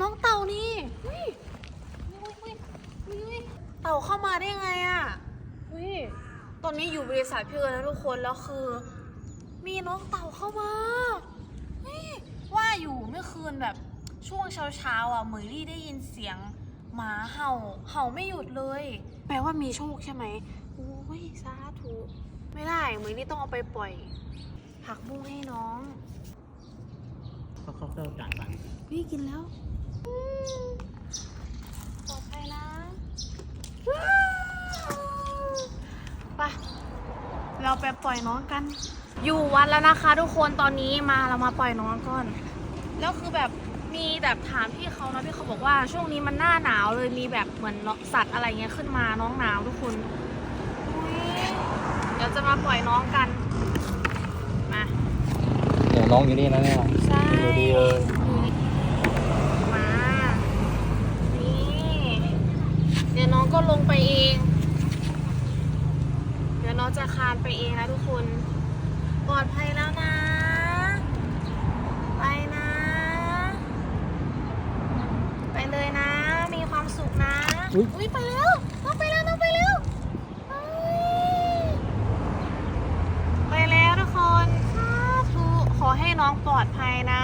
น้องเต่านี่อุ้ยอุ้ยอุ้ยอุ้ยอุ้ยเต่าเข้ามาได้ไงอะ่ะอุ้ยตอนนี้อยู่บริษัทพี่เอิญนะทุกคนแล้วคือ มีน้องเต่าเข้ามาเฮ้ยว่าอยู่เมื่อคืนแบบช่วงเช้าเช้าๆอะเหมยลี่ได้ยินเสียงหมาเห่าเห่าไม่หยุดเลย แปลว่ามีโชคใช่ไหมโอ้ยสาธุไม่ได้เหมยลี่ต้องเอาไปปล่อย ผักบุ้งให้น้อง เขาเขาเขาจ่ายตังค์พี่กินแล้วอืม ปลอดภัยนะไปเราไปปล่อยน้องกัน อยู่วัดแล้วนะคะ ทุกคนตอนนี้มาเรามาปล่อยน้องก่อน แล้วคือแบบมีแบบถามพี่เขานะพี่เขาบอกว่าช่วงนี้มันหน้าหนาวเลยมีแบบเหมือนสัตว์อะไรเงี้ยขึ้นมาน้องหนาวทุกคนอุ๊ยเดี๋ยวจะมาปล่อยน้องกันมาเดี๋ยวน้องอยู่นี่นะเนี่ยใช่ดูดีเลย มา นี่ เดี๋ยวน้อง ก็ลงไปเอง เดี๋ยวน้องจะคลานไปเองนะทุกคน ปลอดภัยแล้วนะ ไปนะ ไปเลยนะ มีความสุขนะอุ๊ยอุ้ยไปแล้วน้องไปแล้วน้องไปแล้วเฮ้ยไปแล้วทุกคนสาธุขอให้น้องปลอดภัยนะ